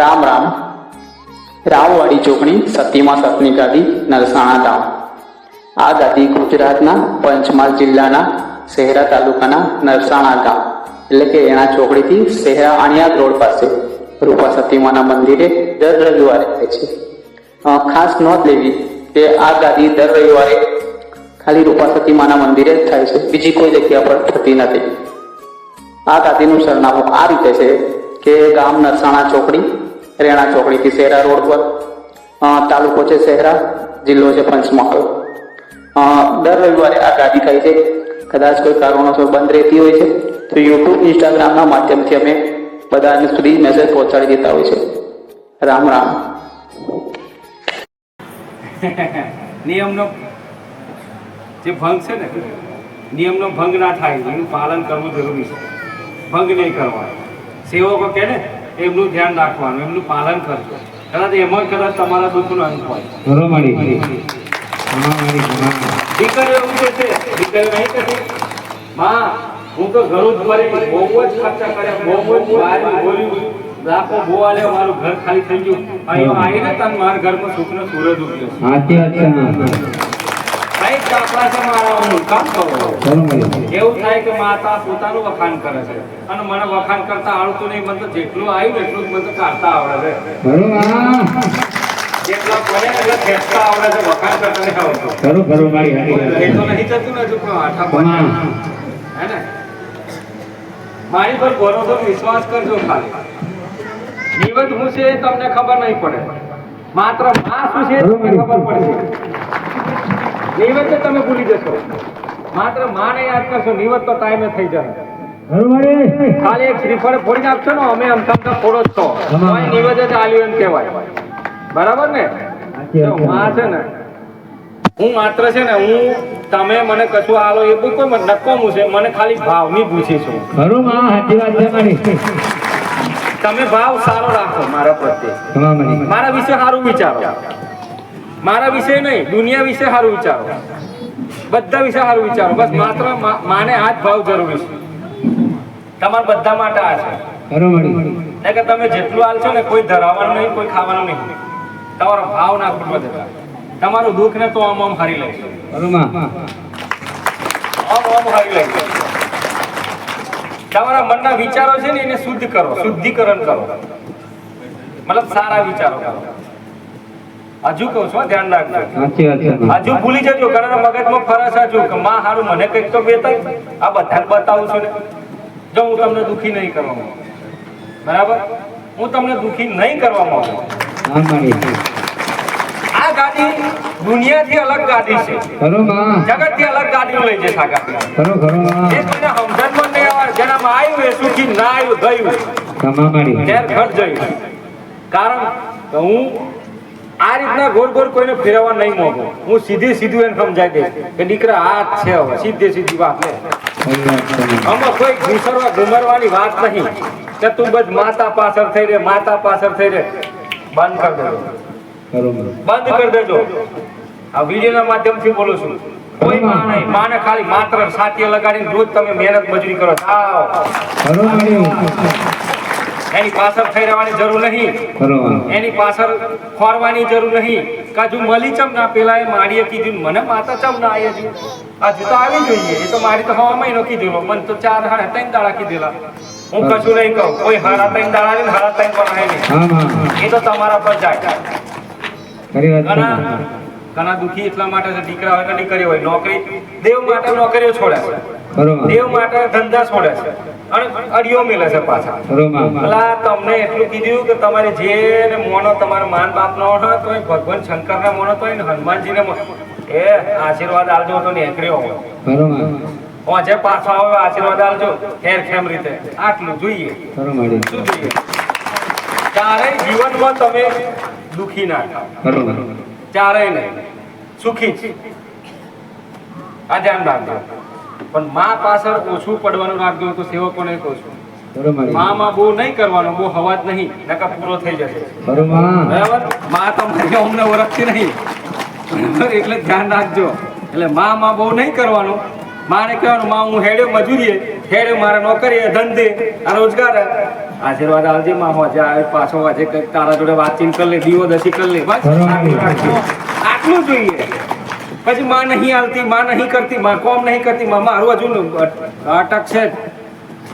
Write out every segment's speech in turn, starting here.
રામ રામ. રાવવાડી ચોકડી સતીમાં સતની ગાદી નરસાણા ગામ. આ ગાદી ગુજરાતના પંચમહાલ જિલ્લાના શહેરા તાલુકાના નરસાણા ગામ. એટલે કે એના ચોકડીથી શહેરા આણિયાદ રોડ પાસે રૂપા સતીમાના મંદિરે દર રવિવારે થાય છે. ખાસ નોંધ લેવી કે આ ગાદી દર રવિવારે ખાલી રૂપા સતીમાના મંદિરે જ થાય છે. બીજી કોઈ જગ્યા પર થતી નથી. આ ગાદીનું સરનામું આ રીતે છે કે ગામ નરસાણા ચોકડી રેણા ચોકડીથી શહેરા રોડ પર તાલુકો છે શહેરા જિલ્લો છે પંચમહાલ. દર રવિવારે આ ગાદી થાય છે. કદાચ કોઈ કારણોસર બંધ રહેતી હોય છે, તો યુટ્યુબ, ઇન્સ્ટાગ્રામના માધ્યમથી અમે બધાને સુધી મેસેજ પહોંચાડી દેતા હોય છે. રામ રામ. નિયમનો જે ભંગ છે ને, નિયમનો ભંગ ના થાય, એનું પાલન કરવું જરૂરી છે. ભંગ નહીં કરવાનો સેવકો કહે ને એમનું ધ્યાન રાખવાનું એમનું પાલન કરજો. કદાચ એમાં કદાચ તમારા દુઃખનો અંત હોય. દીકરીઓ એવું કે છે દીકરીઓ નહીં કહેતી માં હું તો ઘરું જ ભરી બહુ જ ખર્ચા કર્યા બહુ જ બહાર બોલ્યું લાખો આલ્યા મારું ઘર ખાલી થઈ ગયું. અહીંયા આવીને તને મારા ઘરમાં સુખનો સૂરજ ઉગ્યો. સાચી વાત છે કાપડા મારા કામ કરો. એવું થાય કે માતા પોતાનું વખાણ કરે છે. અને મને વખાણ કરતા આવડતું નહીં મને જેટલું આવ્યું એટલું જ મને કાઢતા આવડે છે. જેટલા પડે એટલે ખેંચતા આવડે છે વખાણ કરતા નહીં આવડતું. ખરું ખરું મારી એ તો નહીં જતું ને હજુ પણ આઠા પડ્યા. હે. ને? મારી પર ભરોસો વિશ્વાસ કરજો ખાલી. નિવત હું છે તમને ખબર નહીં પડે. માત્રમાં શું છે તમને ખબર પડશે. નિવેદ તો તમે ભૂલી જશો. માત્ર માને યાદ કરશો નિવત તો ટાઈમે થઈ બરોબર ખાલી એક શ્રીફળ ફોડી નાખશો ને અમે અમથામથા ફોડો જ છો. નિવેદ જ આલ્યું એમ કહેવાય. બરાબર ને. માં છે. ને હું માત્ર છે ને હું તમે મને કશું આલો એ કોઈ કોઈ નક્કોમું છે મને ખાલી ભાવની પૂછી છું. ખરું માં સાચી વાત છે મારી તમે ભાવ સારો રાખો મારા પ્રત્યે. મારા વિશે સારું વિચારો. મારા વિશે નહીં દુનિયા વિશે સારું વિચારો. બધા વિશે સારું વિચારો. બસ માત્ર માને આ જ ભાવ જરૂરી છે. તમારા બધા માટે આ છે. કે તમે જેટલું હાલશો ને કોઈ ધરાવવાનું નહીં કોઈ ખાવાનું નહીં. તમારો ભાવ ના ખૂટવા દેતા. તમારું દુઃખ ને તો આમ આમ હરી લઈશું આમ આમ હરી લઈશું તમારા મનના વિચારો છે ને એને શુદ્ધ કરો. શુદ્ધિકરણ કરો. મતલબ સારા વિચારો કરો. હજુ કહું છું ધ્યાન રાખજો. હજુ ભૂલી જજો ઘણા મગજમાં ફરસ હજુ કે માં હારું મને કંઈક તો બેતાય. આ બધાને બતાવું છું ને. જો હું તમને દુખી નહીં કરવા બરાબર? હું તમને દુખી નહીં કરવા માંગુ. આ ગાડી દુનિયાથી અલગ ગાડી છે. જગતથી અલગ ગાડીઓ લઈ જશે આ ગાડી. સમજણમાં નહીં આવે જેનામાં આવ્યું એ સુખી ના આવ્યું ગયું. ઘર જયું કારણ હું આ રીતના ગોળ ગોળ કોઈને ફેરવવા નહીં માંગુ હું સીધી સીધું એને સમજાય દઈશ કે દીકરા જ છે હવે. સીધે સીધી વાત. આમાં કોઈ ઘૂસરવા ઘુમરવાની વાત નહીં. કે તું બસ માતા પાછળ થઈ રે, માતા પાછળ થઈ રે. બંધ કરી દેજો. બંધ કરી દેજો. આ વિડીયોના માધ્યમથી બોલું છું. કોઈ માં નહીં. માને ખાલી માત્ર સાથી લગાડીને રોજ તમે મહેનત મજૂરી કરો. મારી એની પાછળ થઈ રહેવાની જરૂર નહીં. એની પાછળ ફરવાની જરૂર નહીં. કાજુ મળી ચમ ના પેલા એ માડીએ કીધું મને માતા ચમ ના આવી હજુ હજુ તો આવી જોઈએ. એ તો મારી તો હવા મહિનો કીધેલો. મને તો ચાર હાડા ત્રણ દાડા કીધેલા. હું કશું નહીં કહું. કોઈ હાડા ત્રણ દાડા ને હારા ત્રણ પણ નહીં. એ તો તમારા પર જાય. ઘણા ઘણા દુઃખી એટલા માટે છે દીકરા હોય કે દીકરી હોય. નોકરી દેવ માટે નોકરીઓ છોડે દેવ માટે ધંધા છોડે છે અને અડિયો મેલે છે પાછા. પેલા તમને એટલું કીધું કે તમારે જે મોનો તમારા માન બાપ નો હોય તો ભગવાન શંકર ને મોનો તો હનુમાનજી ને એ આશીર્વાદ આલજો તો નીકળ્યો હોય પાછો આવે આશીર્વાદ આલજો ખેર ખેમ રીતે. આટલું જોઈએ. શું જોઈએ? ચારેય જીવનમાં તમે દુખી ના થાવ. નહીં. સુખી. આ ધ્યાન રાખજો. પણ માં પાછળ ઓછું પડવાનું રાખજો તો સેવકોને કહું છું. ખરું મા માં બહુ નહીં કરવાનું બહુ હવા જ નહીં નકા પૂરો થઈ જશે. ખરું માં બરાબરમાં અમને ઓળખતી નહીં. એટલે ધ્યાન રાખજો. એટલે મા માં બહુ નહીં કરવાનું. માને કહેવાનું માં હું હેડ્યો મજૂરીએ. હેડ્યો મારા નોકરીએ ધંધે આ રોજગાર. આશીર્વાદ આવજે માં હોજે આવે પાછો હોજે કંઈક તારા જોડે વાતચીત કરી લે દીવો દસી કરી લે બસ. આટલું જોઈએ. પછી માં નહીં આવતી માં નહીં કરતી માં કોમ નહીં કરતી માં મારું હજુ અટક છે.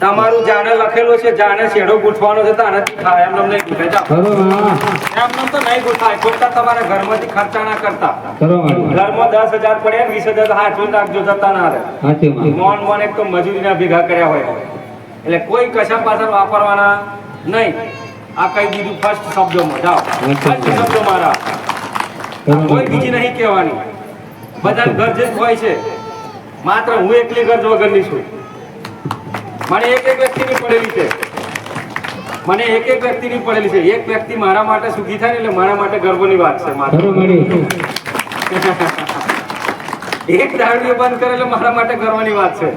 તમારું જાણે લખેલું છે જાણે શેડો ગૂંથવાનો છે તો આનાથી થાય એમ નહીં ગૂંથે. એમ તો નહીં ગૂંથાય. ખોટા તમારા ઘરમાંથી ખર્ચા ના કરતા. ઘરમાં દસ હજાર પડે વીસ હજાર હાથવી નાખજો જતા ના રહે. મોન મોન એક તો મજૂરીના ભેગા કર્યા હોય. એટલે કોઈ કશા પાછળ વાપરવાના નહીં. આ કહી દીધું ફર્સ્ટ શબ્દોમાં. જાઓ. ફર્સ્ટ શબ્દો મારા કોઈ બીજી નહીં કહેવાની. બધા ઘર જે હોય છે. માત્ર હું એકલી ગરજ વગરની છું. મને એક એક વ્યક્તિની પડેલી છે. મને એક એક વ્યક્તિની પડેલી છે. એક વ્યક્તિ મારા માટે સુખી થાય ને એટલે મારા માટે ગર્વની વાત છે માત્ર. એક દારૂ બંધ કરે એટલે મારા માટે ગર્વની વાત છે.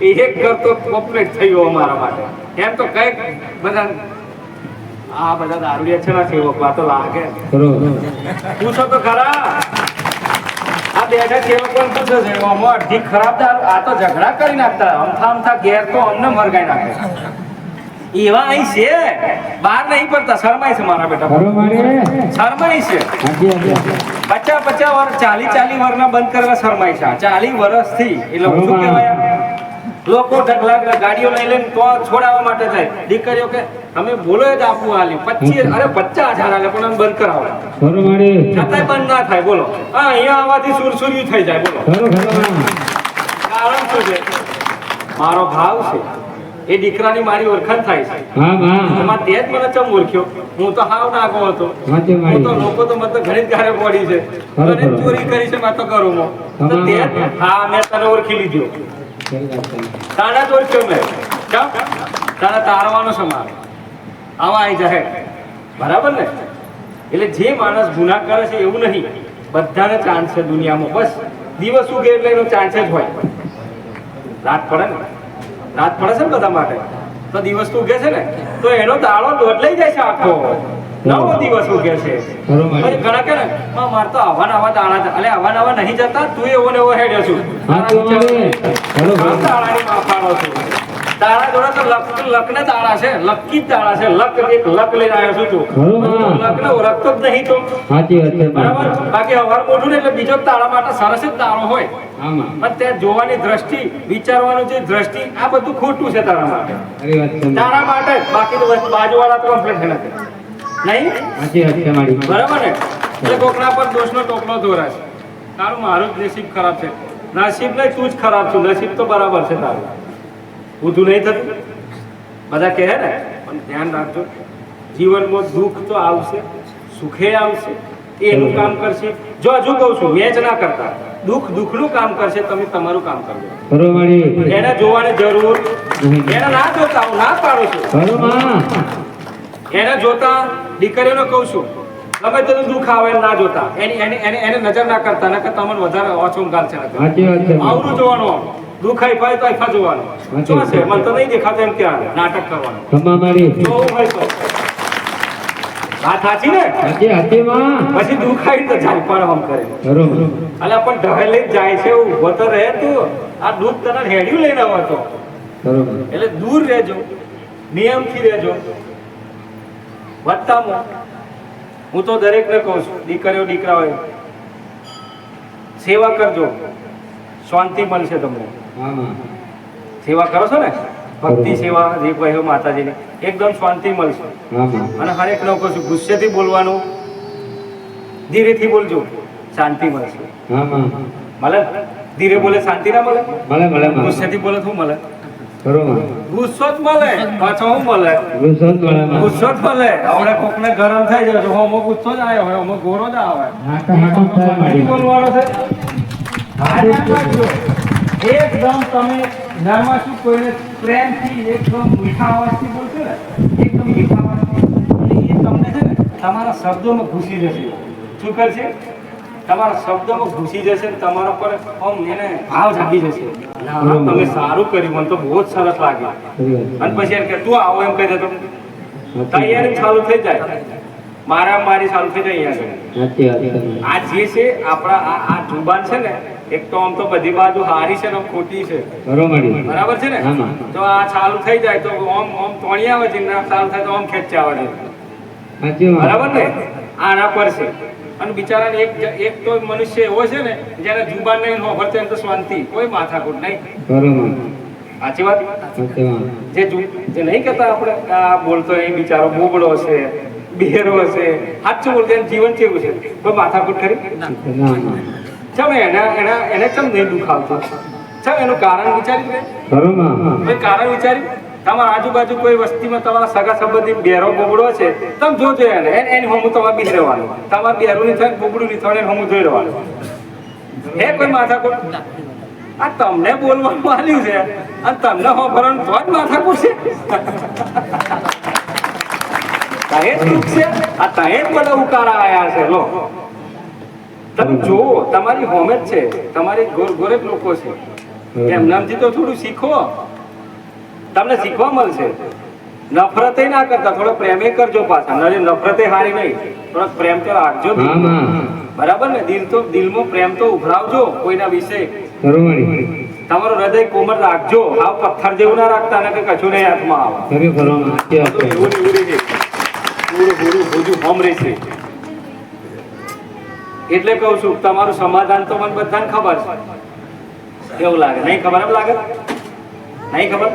એ એક ઘર તો કોમ્પ્લીટ થયું મારા માટે. એમ તો કંઈક બધા આ બધા દારૂડિયા છે ના સેવક વાતો લાગે. પૂછો તો ખરા. બેઠા સેવકોને પૂછો છે? આમાં અડધી ખરાબ દારૂ આ તો ઝઘડા કરી નાખતા. અમથા અમથા ઘેર તો અમને મરગાઈ નાખે. એવા અહીં છે. બહાર નહીં પડતા. શરમાય છે મારા બેટા. શરમાય છે. પચાસ પચાસ વર્ષ ચાલી ચાલી વર્ષના બંધ કરવા શરમાય છે. ચાલી વર્ષથી એટલે શું કહેવાય. લોકો ઢગલા ગાડીઓ લઈ લઈને તો છોડાવવા માટે થાય દીકરીઓ કે અમે બોલો જ આપવું હાલી પચીસ અરે પચાસ હજાર હાલે પણ બંધ કરાવો. છતાંય બંધ ના થાય બોલો. હા અહીંયા આવવાથી સુરસુર્યું થઈ જાય બોલો. કારણ શું છે? મારો ભાવ છે એ દીકરાની મારી ઓળખાણ થાય છે. એમાં તે જ મને ચમ ઓળખ્યો? હું તો હાવ નાગો હતો. હું તો લોકો તો મતલબ ઘણી જ ગારે પડી છે. ખરું. ચોરી કરી છે માતો કરું તો તે હા મેં તને ઓળખી લીધો. તારા જ ઓળખ્યો મેં કેમ? તારા તારવાનો છે આવા આવી જાહેર બરાબર ને? એટલે જે માણસ ગુનાહ કરે છે એવું નહીં. બધાને ચાન્સ છે દુનિયામાં. બસ, દિવસ ઉગે એટલે એનો ચાન્સ જ હોય. રાત પડે ને? રાત પડે છે ને બધા માટે? તો દિવસ તો ઉગે છે ને? તો એનો દાડો લઈ જાય છે આખો. નવો દિવસ ઉગે છે. ખરો પછી મળી ઘણા કે ને તો આવા ને આવા દાડા અલે આવા ને નહીં જતા તું એવો ને એવો હેડ્યો છું. હા તો મળી ખરો આમ ખરો દાડાની માફાળો છું. તારા જોડે તો લક લકને દાડા છે લકી જ દાડા છે લક એક લક લઈને આવ્યો છું તું. લકને ઓળખતો જ નહીં તો. સાચી વાત છે બરાબર. બાકી હવાર મોઢું ને એટલે બીજો તાળા માટે સરસ જ તાળો હોય. પણ ત્યાં જોવાની દ્રષ્ટિ વિચારવાનું જે દ્રષ્ટિ આ બધું ખોટું છે તારા માટે. તારા માટે બાકી તો બાજુવાળા તો કમ્પ્લેટ નથી. નહીં? બરાબર ને? એટલે કોકના પર દોષનો ટોપલો દોરાય તારું મારું જ નસીબ ખરાબ છે. નસીબ નહીં તું જ ખરાબ છું. નસીબ તો બરાબર છે તારું. ઊંધું નહીં થતું? બધા કહે ને પણ ધ્યાન રાખજો. જીવનમાં દુઃખ તો આવશે સુખે આવશે એનું કામ કરશે. જો હજુ કહું છું મેં ના કરતા. દુઃખ દુઃખનું કામ કરશે તમે તમારું કામ કરજો. મળી એને જોવાની જરૂર. એને ના જોતા હું ના પાડું છું. એને જોતા દીકરીઓને કહું છું ગમે તેનું દુઃખ આવે ના જોતા. એની એને એને એને નજર ના કરતા નકર તમને વધારે ઓછો ગાલ છે આવડું જોવાનું દુઃખ આપ્યા તો આખા જોવાનું. શું છે. મને તો નહીં દેખાતો એમ ત્યાં નાટક કરવાનું. જોવું હોય તો. વાત સાચી ને? પછી તો પણ આમ કરે. અલા પણ ઢહેલ લઈને જાય છે ઊભો તો રહે તું. આ દૂધ તને હેડ્યું લઈને આવો એટલે દૂર રહેજો. નિયમથી રહેજો. વધતામાં. હું તો દરેકને કહું છું દીકરીઓ દીકરા હોય સેવા કરજો. શાંતિ મળશે તમને. સેવા કરો છો ને? ભક્તિ સેવા જે કહ્યો માતાજીની એકદમ શાંતિ મળશે. અને હરેક લોકો છું ગુસ્સેથી બોલવાનું ધીરેથી બોલજો શાંતિ મળશે. મળે? ધીરે બોલે શાંતિ ના મળે? મળે મળે ગુસ્સેથી બોલે શું મળે? ગુસ્સો જ મળે પાછો શું મળે? ગુસ્સો જ મળે. ગુસ્સો જ આપણે ગરમ થઈ જાય તો અમુક ગુસ્સો જ આવ્યો હોય અમુક ગોરો જ આવે. બોલવાનો છે? એકદમ તમે નર્મસું કોઈને પ્રેમથી એકદમ મીઠા અવાજથી બોલશો ને એકદમ મીઠા અવાજથી એ તમને છે ને તમારા શબ્દોમાં ઘૂસી જશે. શું કરશે? તમારા શબ્દોમાં ઘૂસી જશે ને તમારા પર આમ એને ભાવ જાગી જશે. તમે સારું કર્યું મને તો બહુ જ સરસ લાગ્યું. અને પછી એમ કે તું આવો એમ કહી દેતો તૈયારી ચાલુ થઈ જાય. મારા મારી ચાલુ થઈ જાય અહીંયા. આ જે છે આપણા આ આ જુબાન છે ને એક તો આમ તો બધી બાજુ હારી છે ને ખોટી છે. બરાબર છે. ને. તો આ ચાલુ થઈ જાય તો ઓમ ઓમ તોણી આવે છે ના ચાલુ થાય તો ઓમ ખેંચી આવે છે બરાબર ને? આના પર છે. અને બિચારાને એક એક તો મનુષ્ય એવો છે ને જેને જુબાન નહીં હોભરતો એમ તો શાંતિ. કોઈ માથાકૂટ નહીં. સાચી વાત? જે જે નહીં કહેતા આપણે આ બોલતો એ બિચારો બોબડો છે બેરો છે સાચું બોલતો જીવન કેવું છે? કોઈ માથાકૂટ ખરી? ચમ એના એના એને ચમ નહીં દુખાવતો? ચમ એનું કારણ વિચારી કારણ વિચારી તમારા આજુબાજુ કોઈ વસ્તીમાં તમારા સગા સંબંધી બેરો બોબડો છે, તમે જોજો એને. એને હમું તમારે બી રહેવાનું. તમારે બેરું નહીં થાય બોબડું નહીં થાય હું જોઈ રહેવાનું. હે કોઈ માથાકૂટ? આ તમને બોલવાનું આલ્યું છે. અને તમને હોભરવાનું તો જ માથાકૂટ છે. તાએ જ છે? આ તાએ જ બધા ઉકારા આવ્યા છે. લો. તમે જુઓ, તમારી હોમે જ છે. તમારી ગોર ગોરે લોકો છે. એમ નામ તો થોડું શીખો. તમને શીખવા મળશે નફરતે ના કરતા થોડો પ્રેમે કરજો પાછા નફરતે હારી નહીં થોડો પ્રેમ તો રાખજો બરાબર ને દિલ તો દિલમાં પ્રેમ તો ઉભરાવજો કોઈના વિશે તમારો હૃદય કોમળ રાખજો હાવ પથ્થર જેવું ના રાખતા ને કે કશું નહીં હાથમાં આવે એવું ને પૂરું પૂરું ભોજું હોમ રહેશે એટલે કહું છું તમારું સમાધાન તો મને બધાને ખબર છે કેવું લાગે નહીં ખબર એમ લાગે નહીં ખબર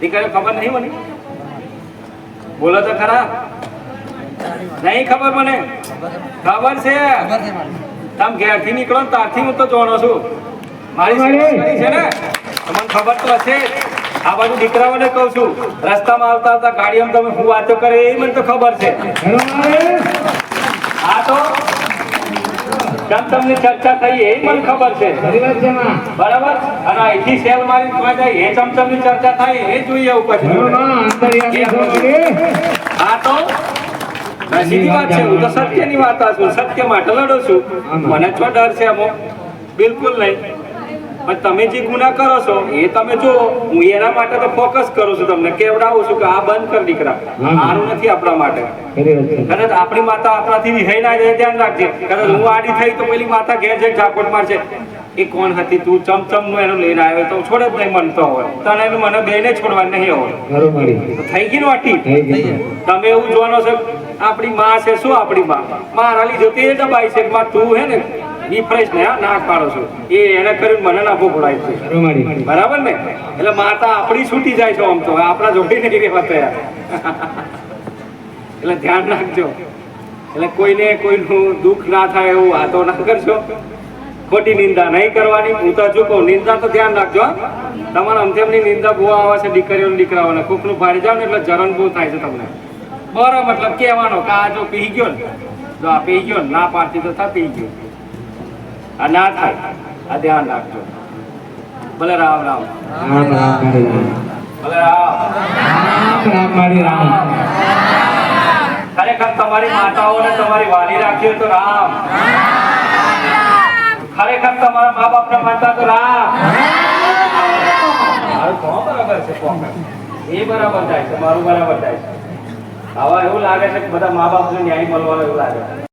દીકરીઓ ખબર નહીં મને? બોલો તો ખરા. નહીં ખબર મને? ખબર છે. તમે ઘેરથી નીકળો ને ત્યારથી હું તો જાણો છું. મારી છે ને? તમને ખબર તો હશે. આ બાજુ દીકરાઓને કહું છું રસ્તામાં આવતા આવતા ગાડીઓ તમે શું વાતો કરે એ મને તો ખબર છે. હા આ તો? તમને ચર્ચા થઈ એ મને ખબર છે. બરાબર? અને અહીંથી સેલ મારી ત્યાં જાય એ ચમચમની ચર્ચા થાય એ જોઈએ ઉપર આ તો? સીધી વાત છે હું તો સત્યની વાત છું સત્ય માટે લડું છું મને છો ડર છે અમુક. બિલકુલ નહીં. પણ તમે જે ગુના કરો છો એ તમે જો હું એના માટે તો ફોકસ કરું છું તમને કેવડાવું છું કે આ બંધ કર દીકરા. સારું નથી આપણા માટે. કદાચ આપણી માતા આપણાથી રિહાઈ ના જાય ધ્યાન રાખજે. કદાચ હું આડી થઈ તો પેલી માતા ઘેર જઈને ઝાપટ મારશે. એ કોણ હતી તું? ચમચમનું એનું લઈને આવ્યો તો છોડે જ નહીં મનતો હોય. તને એનું મને બેને છોડવા નહીં હોય. થઈ ગઈ વાટી? તમે એવું જોવાનો છો આપણી માં છે શું આપણી માં? મારા લીધે તે દબાઈ છે માં તું હે ને? ને હા પાડો છો. એ એને કરીને મને ના ભોગડાય છે. બરાબર ને? એટલે માતા આપણી છૂટી જાય છે આમ તો. આપણા જોડી નહીં રહેવા તૈયાર. એટલે ધ્યાન રાખજો. એટલે કોઈને કોઈનું દુઃખ ના થાય એવું વાતો ના કરજો ખોટી નિંદા નહીં કરવાની. હું તો હજુ કહું નિંદા તો ધ્યાન રાખજો તમારા અમથેમની નિંદા બહુ આવે છે દીકરીઓ ને દીકરાઓને. કોકનું ભાડી જાવ ને એટલે જરણ બહુ થાય છે તમને. બરો મતલબ કહેવાનો કે આ જો પી ગયો ને જો આ પી ગયો ને ના પાડતી તો થા પી ગયો. આ ના થાય આ ધ્યાન રાખજો. ભલે રામ રામ. રામ રામ ભલે રામ. રામ મારી રામ. ખરેખર તમારી માતાઓને તમારી વાલી રાખી તો રામ. ખરેખર તમારા મા બાપને માનતા તો રામ. બરાબર છે એ બરાબર થાય છે મારું બરાબર થાય છે. આવા એવું લાગે છે કે બધા મા બાપને ન્યાય મળવાનો એવું લાગે છે.